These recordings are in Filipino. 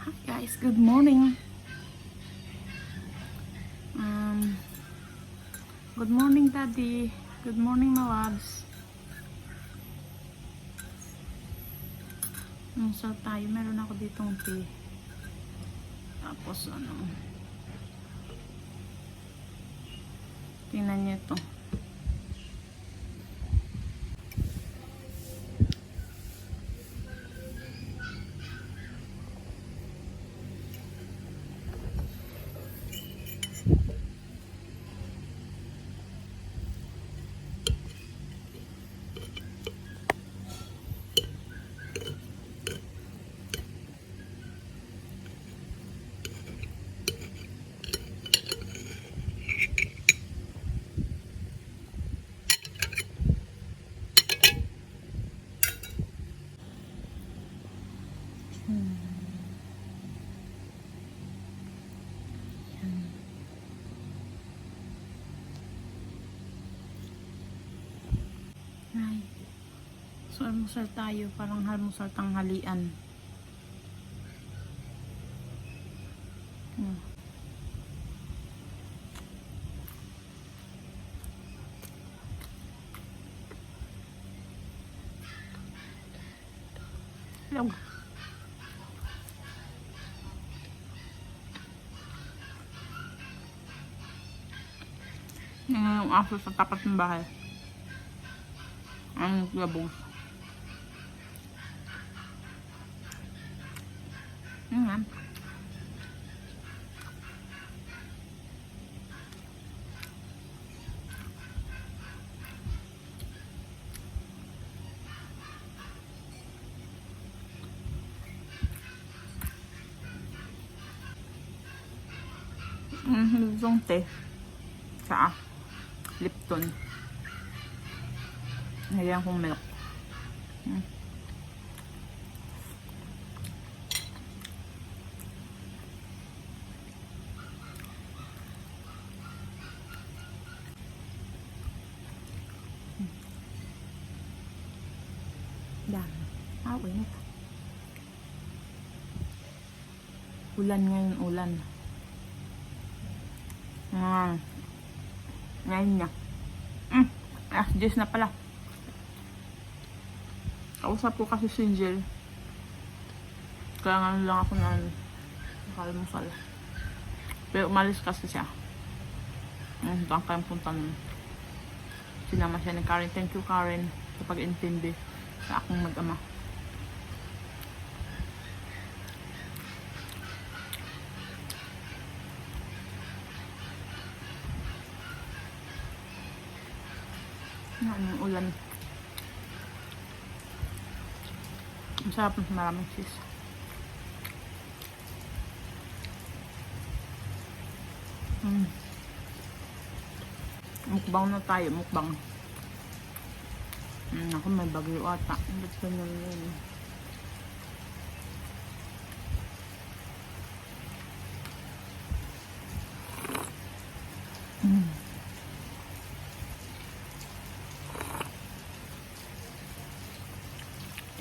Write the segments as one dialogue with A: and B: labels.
A: Hi guys, good morning. Um, good morning daddy. Good morning my loves. Um, so tayo, meron ako ditong tea. Tapos ano. Tingnan niyo to. Almusal tayo. Parang almusal tanghalian. Hmm. Hello. Yan nga yung aso sa tapat ng bahay. Ang labong. Yan nga. Mm, lutong te. Sa Lipton. Nagyan kong milk. Mm. Dami. Ah, init. Ulan ngayon, ulan. Ah. Ngayon na. Mm. Ah, 10 na pala. Kausap ko kasi si Jill. Kaya nga lang ako na nakalmusal. Pero umalis kasi siya. Ang doon kayong punta nun. Sinama siya ni Karen. Thank you Karen sa pag-intindi sa akong mag-ama. Yung ulan. Ang sarap ng maraming cheese. Mm. Mukbang na tayo, mukbang. Mm, ako may bagyo ata. Ba't ganyan yun?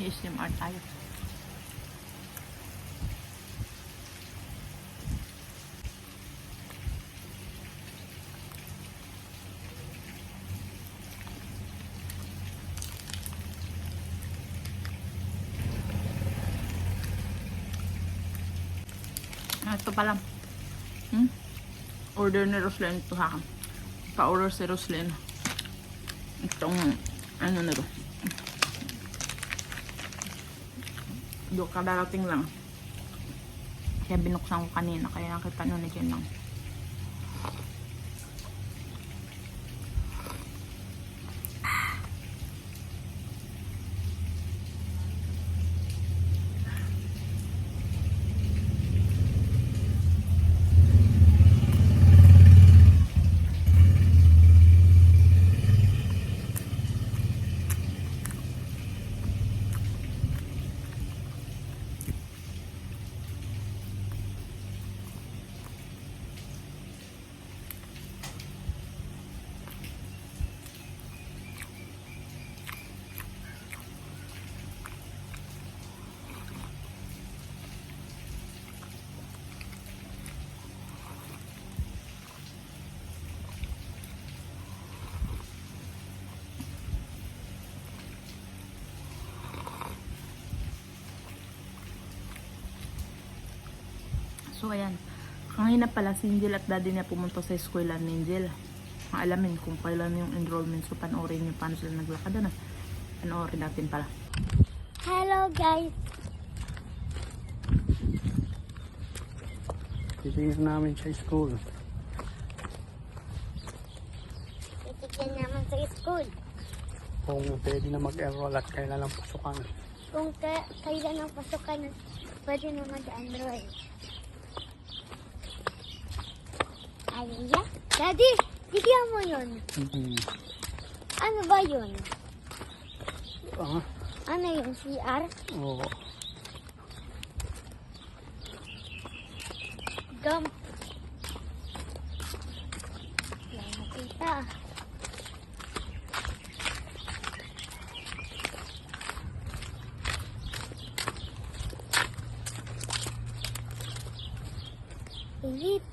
A: ASMR tayo. Ah, Ito pala. Hmm? Order ni Roslyn ito ha. Pa-order si Roslyn. Itong, ano na to. Do kadarating lang. Kaya binuksan ko kanina. Kaya nakita nyo na dyan lang. So, ayan. Kanina pala si Angel at daddy niya pumunta sa eskwela ni Angel. Maalamin kung kailan yung enrollment. So, panoorin niyo paano sila naglakad. Ano? Panoorin natin pala.
B: Hello guys.
C: Titingin namin sa school.
B: Titigyan naman sa school.
C: Kung pwede na mag-enroll at kailan ang pasukan.
B: Kung ka, kailan ang pasukan, pwede na mag-enroll. Aliyah? Daddy, bigyan mo yun.
C: Mm-hmm.
B: Ano ba yun?
C: Ah,
B: Ano yun, CR?
C: oo.
B: Gum. Wala nakita. Init.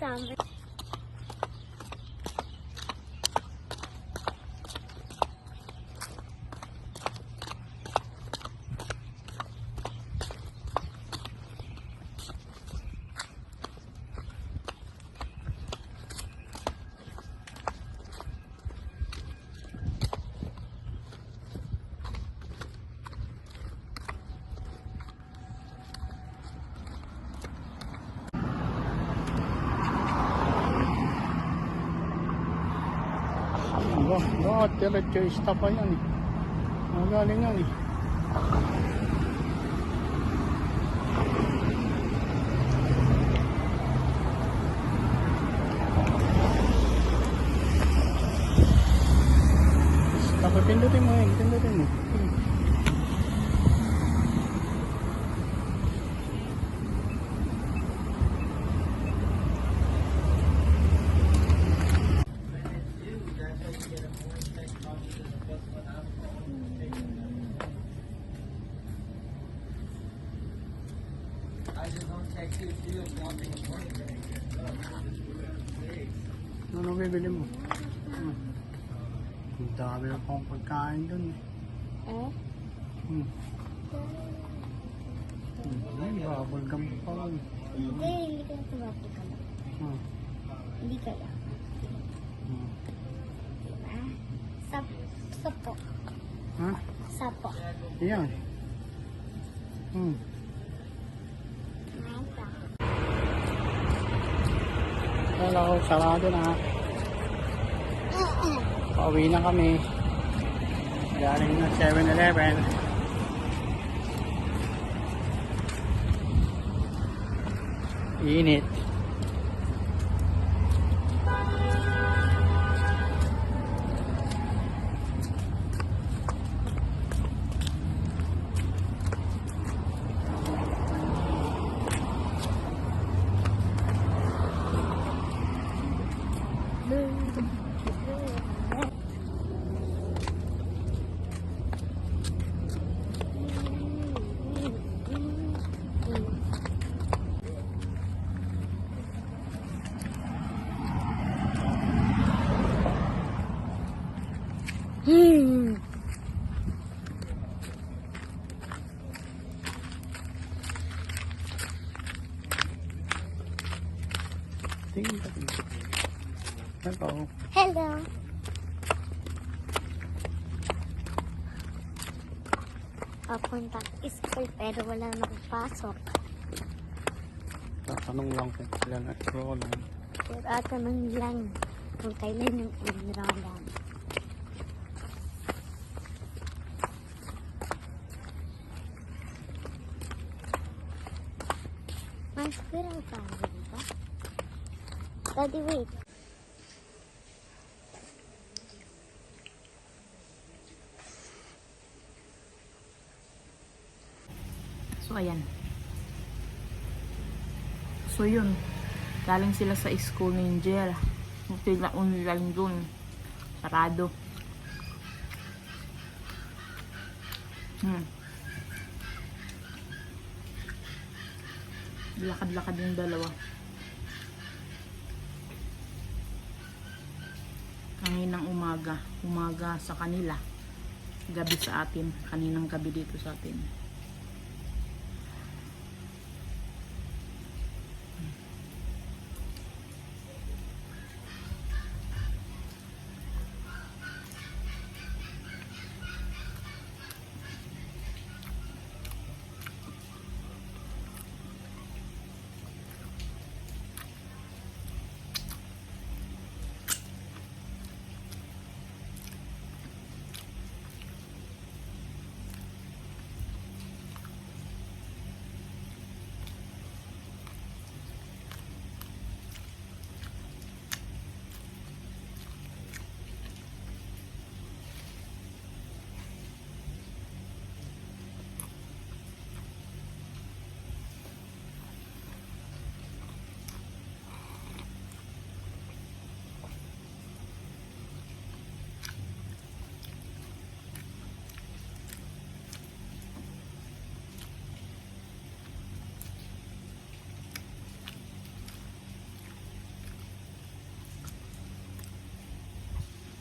B: some.
C: Ba, bakit diretso stop pa yan eh. Magaling yan eh. Stop, pindutin mo yun, pindutin mo. Ano bibili mo? Hmm. Ang dami na pang pagkain dun eh.
B: Eh?
C: Hmm. Hmm, bubble gum pa rin.
B: Hindi, hindi ka tumapit ka na.
C: Hmm.
B: Hindi kaya.
C: Hmm.
B: Sap, sapo.
C: Ha?
B: Sapo.
C: Yan. Hmm. Hello, sarado na. Pauwi na kami. Galing na 7-Eleven. Init.
B: Hmm.
C: Tingin ka dito. Hello.
B: Hello. Papunta school pero wala nakapasok.
C: Tatanong lang kung kailan enrollan.
B: Pero atanong lang kung kailan yung enrollan. Mas pirang tayo dito. Daddy, wait.
A: So, ayan. So, yun. Galing sila sa school ni Angel. Sila online dun. Sarado. Hmm. Lakad-lakad yung dalawa. Kaninang umaga. Umaga sa kanila. Gabi sa atin. Kaninang gabi dito sa atin.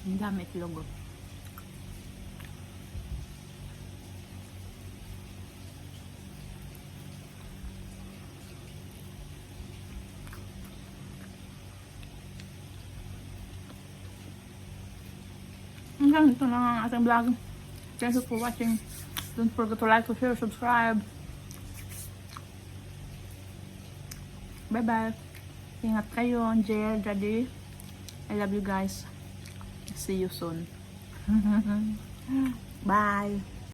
A: Ang dami itlog. oh. Hanggang ito lang ang ating vlog. Thank you for watching. Don't forget to like, share, subscribe. Bye-bye. Ingat kayo, Jer, Daddy. I love you guys. See you soon. Bye.